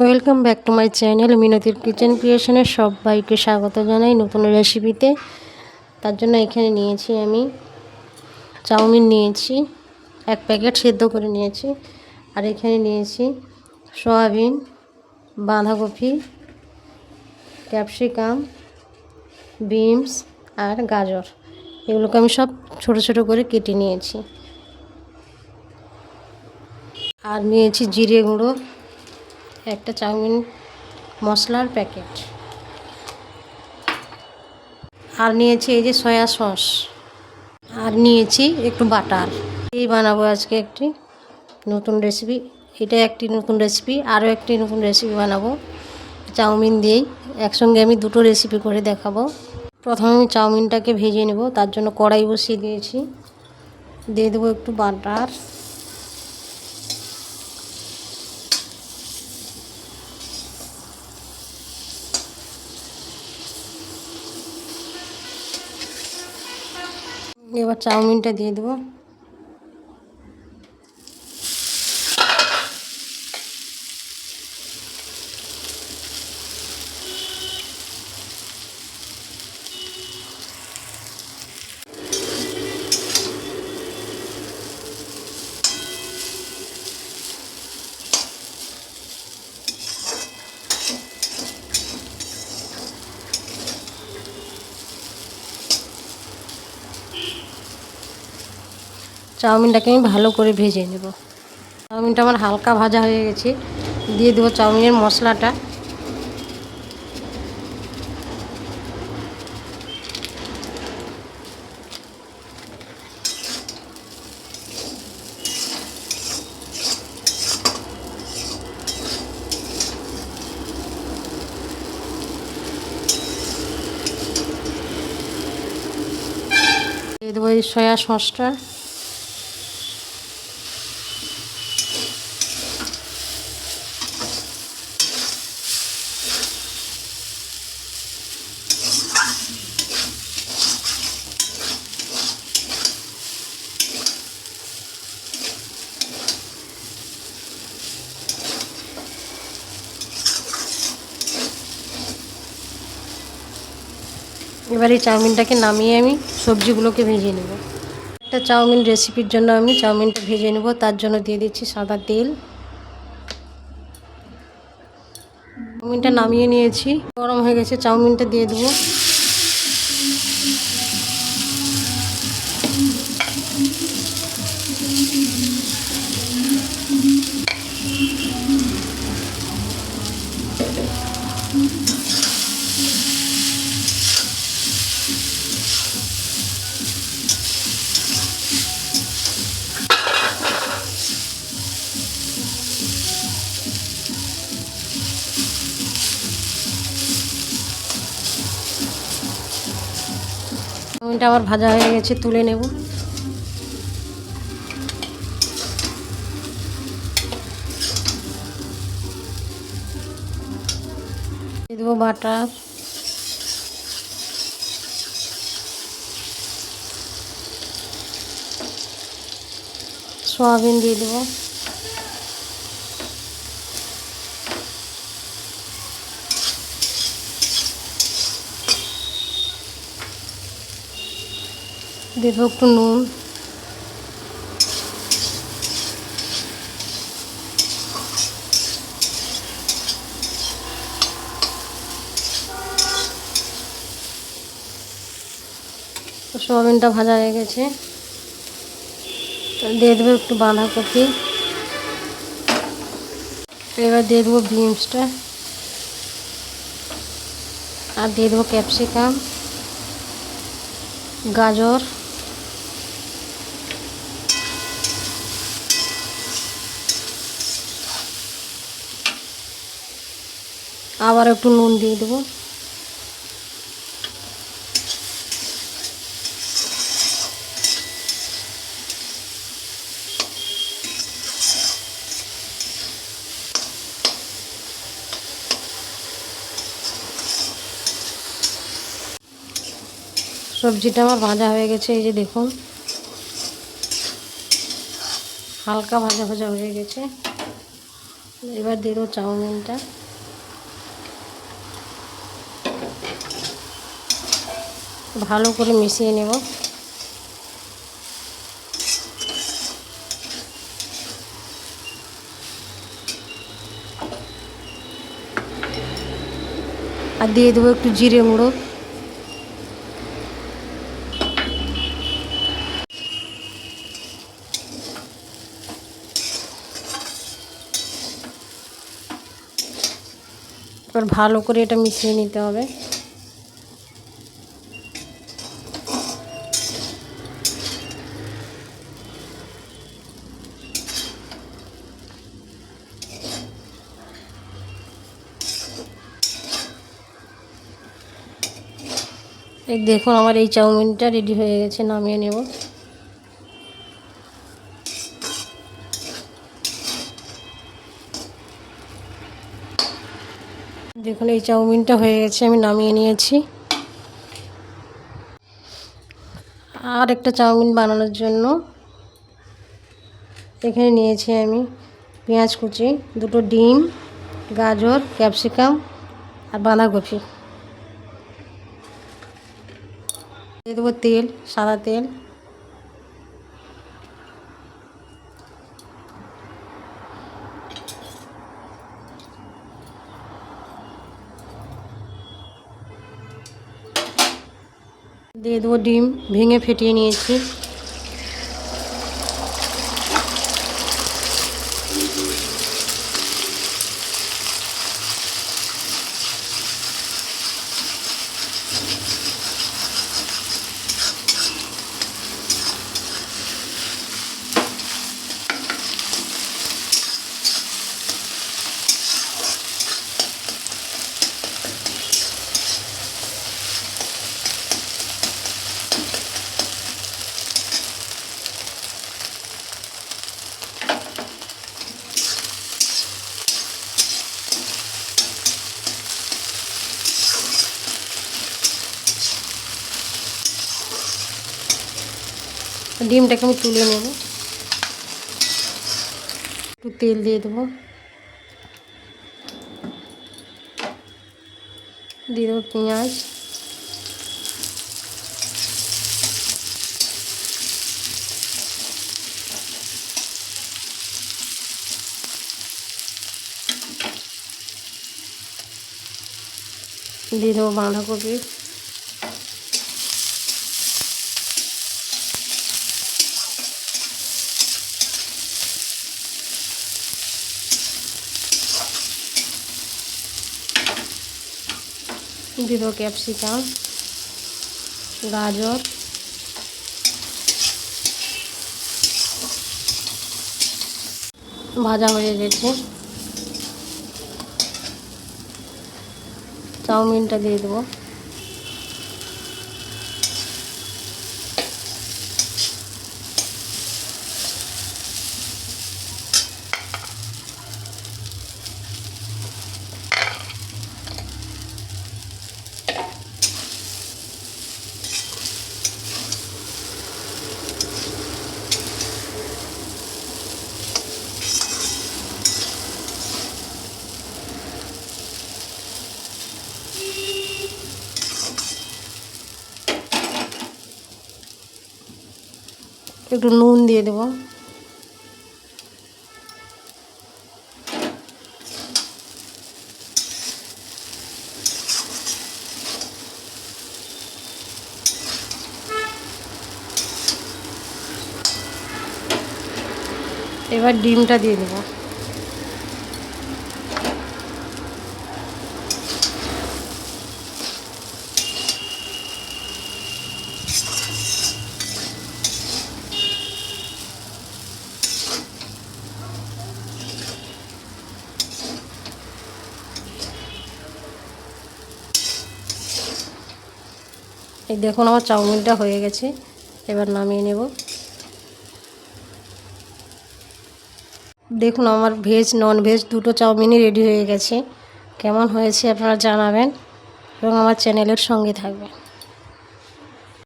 Welcome back to my channel মিনতির kitchen ক্রিয়েশনের সবাইকে স্বাগত জানাই নতুন রেসিপিতে তার জন্য এখানে নিয়েছি আমি চাউমিন নিয়েছি, এক প্যাকেট সেদ্ধ করে নিয়েছি। আর এখানে নিয়েছি সয়াবিন, বাঁধাকপি, ক্যাপসিকাম, বিনস আর গাজর। এগুলোকে আমি সব ছোট ছোট করে কেটে নিয়েছি। আর নিয়েছি জিরে গুঁড়ো। একটা চাউমিন মশলার প্যাকেট। আর নিয়েছি এই যে সয়া সস। আর নিয়েছি একটু বাটার। এই বানাবো আজকে একটি নতুন রেসিপি এটা একটি নতুন রেসিপি আরও একটি নতুন রেসিপি বানাবো। চাউমিন দিয়েই একসঙ্গে আমি দুটো রেসিপি করে দেখাবো। প্রথমে আমি চাউমিনটাকে ভেজে নেব, তার জন্য কড়াই বসিয়ে দিয়েছি। দিয়ে দেবো একটু বাটার। এবার চাউমিনটা দিয়ে দেবো। চাউমিনটাকে আমি ভালো করে ভেজে নেব। চাউমিনটা আমার হালকা ভাজা হয়ে গেছে। দিয়ে দেবো চাউমিনের মশলাটা। দেবো এই সয়া সসটা। এবার এই চাউমিনটাকে নামিয়ে আমি সবজিগুলোকে ভেজে নেব। একটা চাউমিন রেসিপির জন্য আমি চাউমিনটা ভেজে নেব, তার জন্য দিয়ে দিচ্ছি সাদা তেল। চাউমিনটা নামিয়ে নিয়েছি। গরম হয়ে গেছে, চাউমিনটা দিয়ে দেবো। চাউমিনটা আবার ভাজা হয়ে গেছে তুলে নেব। দেবো বাটার সয়াবিন দিয়ে দেবো। দেবো একটু নুন। সোয়াবিনটা ভাজা হয়ে গেছে। দিয়ে দেবো একটু বাঁধাকপি। এবার দিয়ে দেবো বিনসটা। আর দিয়ে দেবো ক্যাপসিকাম। গাজর। আবার একটু নুন দিয়ে দেবো। সবজিটা আমার ভাজা হয়ে গেছে, এই যে দেখুন। হালকা ভাজা ভাজা হয়ে গেছে। এবার দিয়ে দেবো চাউমিনটা। ভালো করে মিশিয়ে নেব। আর দিয়ে দেবো একটু জিরে গুঁড়ো। এবার ভালো করে এটা মিশিয়ে নিতে হবে। এই দেখুন, আমার এই চাউমিনটা রেডি হয়ে গেছে, নামিয়ে নেব। দেখুন, এই চাউমিনটা হয়ে গেছে, আমি নামিয়ে নিয়েছি। আর একটা চাউমিন বানানোর জন্য এখানে নিয়েছি আমি পেঁয়াজ কুচি, দুটো ডিম, গাজর, ক্যাপসিকাম আর বাঁধাকপি। দিয়ে দেবো তেল সাদা তেল। দিয়ে দেবো ডিম ভেঙে ফেটিয়ে নিয়েছি। ডিমটাকে আমি তুলে নেব। একটু তেল দিয়ে দেবো। দিয়ে দেবো পেঁয়াজ। দিয়ে দেবো বাঁধাকপি। দেবো ক্যাপসিকাম গাজর ভাজা হয়ে গেছে। চাউমিনটা দিয়ে দেবো। একটু নুন দিয়ে দেবো। এবার ডিমটা দিয়ে দেবো। এই দেখুন, আমার চাউমিনটা হয়ে গেছে। এবার নামিয়ে নেব। দেখুন, আমার ভেজ নন ভেজ দুটো চাউমিনই রেডি হয়ে গেছে। কেমন হয়েছে আপনারা জানাবেন এবং আমার চ্যানেলের সঙ্গে থাকবেন।